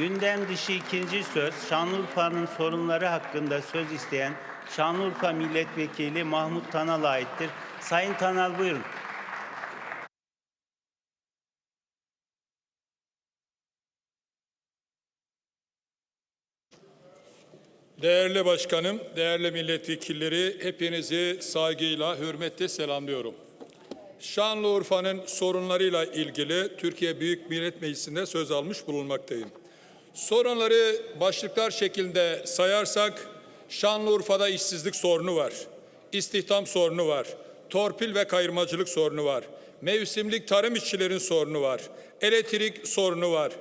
Gündem dışı ikinci söz Şanlıurfa'nın sorunları hakkında söz isteyen Şanlıurfa Milletvekili Mahmut Tanal'a aittir. Sayın Tanal buyurun. Değerli başkanım, değerli milletvekilleri hepinizi saygıyla, hürmetle selamlıyorum. Şanlıurfa'nın sorunlarıyla ilgili Türkiye Büyük Millet Meclisi'nde söz almış bulunmaktayım. Sorunları başlıklar şeklinde sayarsak Şanlıurfa'da işsizlik sorunu var. istihdam sorunu var. Torpil ve kayırmacılık sorunu var. Mevsimlik tarım işçilerin sorunu var. Elektrik sorunu var.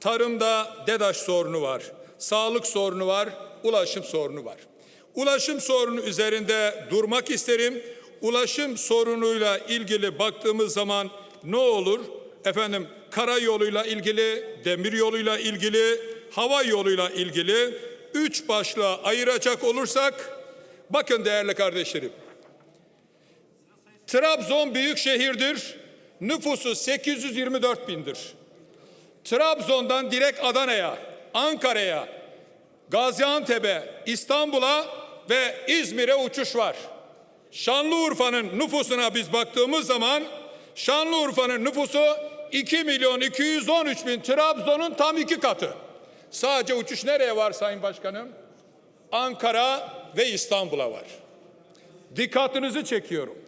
Tarımda DEDAŞ sorunu var. Sağlık sorunu var. Ulaşım sorunu var. Ulaşım sorunu üzerinde durmak isterim. Ulaşım sorunuyla ilgili baktığımız zaman ne olur? Efendim karayoluyla ilgili, demir yoluyla ilgili, hava yoluyla ilgili üç başlığa ayıracak olursak bakın değerli kardeşlerim. Trabzon büyük şehirdir. Nüfusu 824 bindir. Trabzon'dan direkt Adana'ya, Ankara'ya, Gaziantep'e, İstanbul'a ve İzmir'e uçuş var. Şanlıurfa'nın nüfusuna biz baktığımız zaman Şanlıurfa'nın nüfusu 2 milyon 213 bin Trabzon'un tam iki katı. Sadece uçuş nereye var Sayın Başkanım? Ankara ve İstanbul'a var. Dikkatinizi çekiyorum.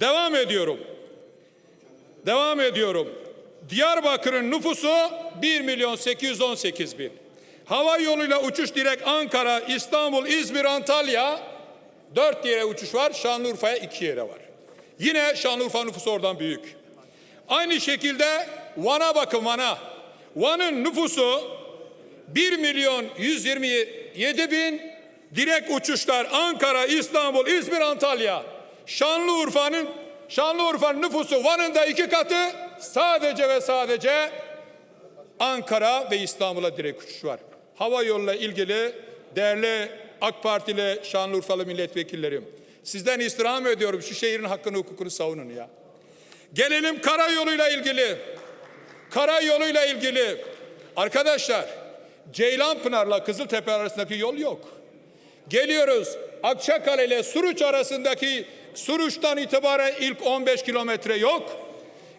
Devam ediyorum. Devam ediyorum. Diyarbakır'ın nüfusu 1 milyon 818 bin. Hava yoluyla uçuş direkt Ankara, İstanbul, İzmir, Antalya. Dört yere uçuş var. Şanlıurfa'ya iki yere var. Yine Şanlıurfa nüfusu oradan büyük. Aynı şekilde Van'a bakın Van'a. Van'ın nüfusu 1 milyon 127 bin direkt uçuşlar Ankara, İstanbul, İzmir, Antalya. Şanlıurfa'nın Şanlıurfa'nın nüfusu Van'ın da iki katı sadece ve sadece Ankara ve İstanbul'a direkt uçuş var. Hava yoluyla ilgili değerli AK Partili Şanlıurfalı milletvekillerim. Sizden istirham ediyorum şu şehrin hakkını hukukunu savunun ya. Gelelim karayoluyla ilgili. Karayoluyla ilgili. Arkadaşlar Ceylanpınar'la Kızıltepe arasındaki yol yok. Geliyoruz Akçakale ile Suruç arasındaki Suruç'tan itibaren ilk 15 kilometre yok.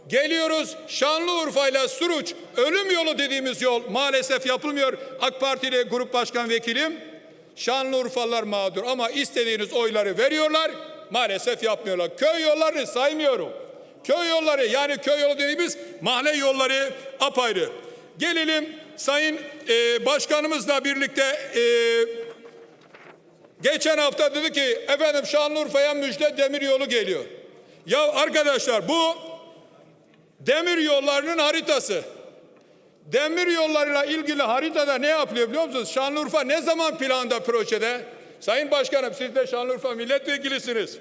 Geliyoruz Şanlıurfa ile Suruç ölüm yolu dediğimiz yol maalesef yapılmıyor. AK Partili Grup Başkan Vekilim Şanlıurfalılar mağdur ama istediğiniz oyları veriyorlar maalesef yapmıyorlar. Köy yollarını saymıyorum. Köy yolları yani köy yolu dediğimiz mahalle yolları apayrı. Gelelim Sayın e, Başkanımızla birlikte e, geçen hafta dedi ki efendim Şanlıurfa'ya müjde demir yolu geliyor. Ya arkadaşlar bu demir yollarının haritası. Demir yollarıyla ilgili haritada ne yapılıyor biliyor musunuz? Şanlıurfa ne zaman planda projede? Sayın Başkanım siz de Şanlıurfa milletvekilisiniz.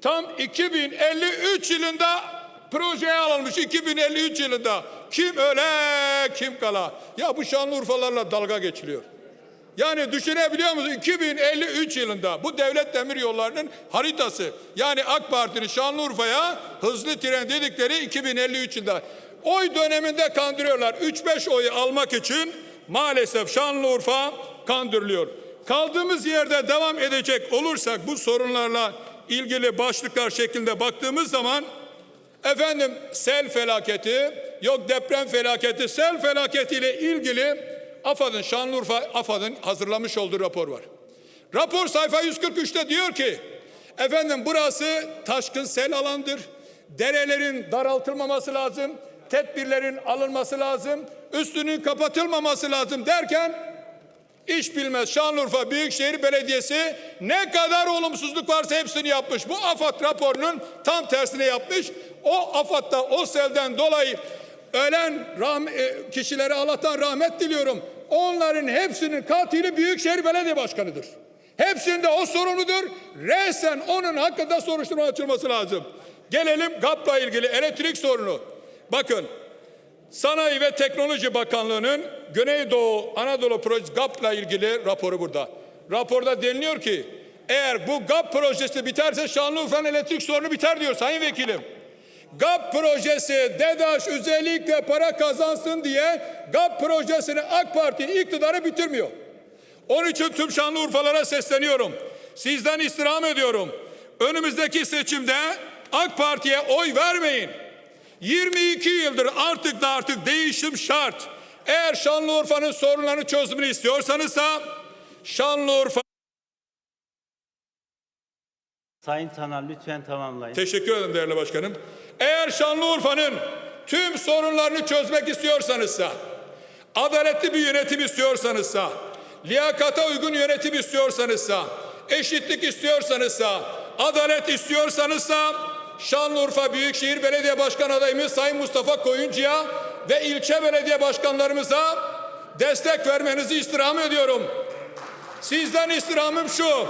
Tam 2053 yılında projeye alınmış 2053 yılında. Kim öle kim kala. Ya bu Şanlıurfalarla dalga geçiliyor. Yani düşünebiliyor musunuz? 2053 yılında bu devlet demir yollarının haritası. Yani AK Parti'nin Şanlıurfa'ya hızlı tren dedikleri 2053 yılında. Oy döneminde kandırıyorlar. 3-5 oyu almak için maalesef Şanlıurfa kandırılıyor. Kaldığımız yerde devam edecek olursak bu sorunlarla ilgili başlıklar şeklinde baktığımız zaman efendim sel felaketi, yok deprem felaketi, sel felaketiyle ilgili AFAD'ın Şanlıurfa AFAD'ın hazırlamış olduğu rapor var. Rapor sayfa 143'te diyor ki efendim burası taşkın sel alandır. Derelerin daraltılmaması lazım. Tedbirlerin alınması lazım. Üstünün kapatılmaması lazım derken iş bilmez Şanlıurfa Büyükşehir Belediyesi ne kadar olumsuzluk varsa hepsini yapmış. Bu AFAD raporunun tam tersine yapmış. O AFAD'da o selden dolayı ölen rahm- kişilere Allah'tan rahmet diliyorum. Onların hepsinin katili Büyükşehir Belediye Başkanı'dır. Hepsinde o sorumludur. Resen onun hakkında soruşturma açılması lazım. Gelelim GAP'la ilgili elektrik sorunu. Bakın Sanayi ve Teknoloji Bakanlığı'nın Güneydoğu Anadolu Projesi GAP'la ilgili raporu burada. Raporda deniliyor ki eğer bu GAP projesi biterse Şanlıurfa'nın elektrik sorunu biter diyor Sayın Vekilim. GAP projesi DEDAŞ özellikle para kazansın diye GAP projesini AK Parti iktidarı bitirmiyor. Onun için tüm Şanlıurfalara sesleniyorum. Sizden istirham ediyorum. Önümüzdeki seçimde AK Parti'ye oy vermeyin. 22 yıldır artık da artık değişim şart. Eğer Şanlıurfa'nın sorunlarını çözümünü istiyorsanızsa Şanlıurfa Sayın Tanal lütfen tamamlayın. Teşekkür ederim değerli başkanım. Eğer Şanlıurfa'nın tüm sorunlarını çözmek istiyorsanızsa, adaletli bir yönetim istiyorsanızsa, liyakata uygun yönetim istiyorsanızsa, eşitlik istiyorsanızsa, adalet istiyorsanızsa, Şanlıurfa Büyükşehir Belediye Başkan adayımız Sayın Mustafa Koyuncu'ya ve ilçe belediye başkanlarımıza destek vermenizi istirham ediyorum. Sizden istirhamım şu.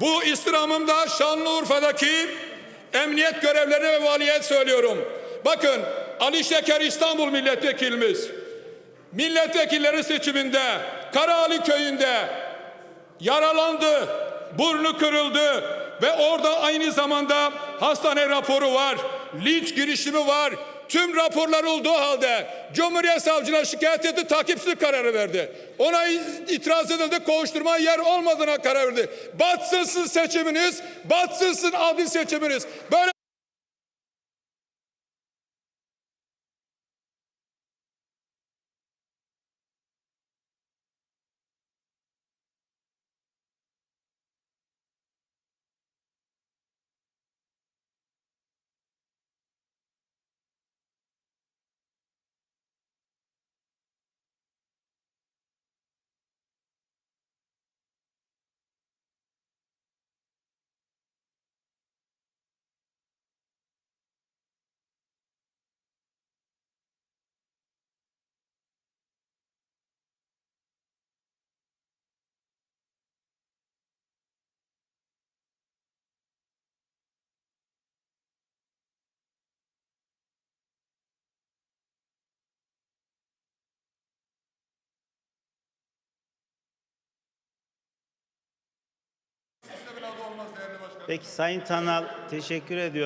Bu istirhamımda Şanlıurfa'daki emniyet görevlerine ve valiye söylüyorum. Bakın Ali Şeker İstanbul milletvekilimiz milletvekilleri seçiminde Karaali köyünde yaralandı, burnu kırıldı ve orada aynı zamanda hastane raporu var, linç girişimi var. Tüm raporlar olduğu halde Cumhuriyet Savcına şikayet etti, takipsiz kararı verdi. Ona itiraz edildi, kovuşturma yer olmadığına karar verdi. Batsın sizin seçiminiz, batsın sizin adil seçiminiz. Böyle Peki Sayın Tanal teşekkür ediyorum.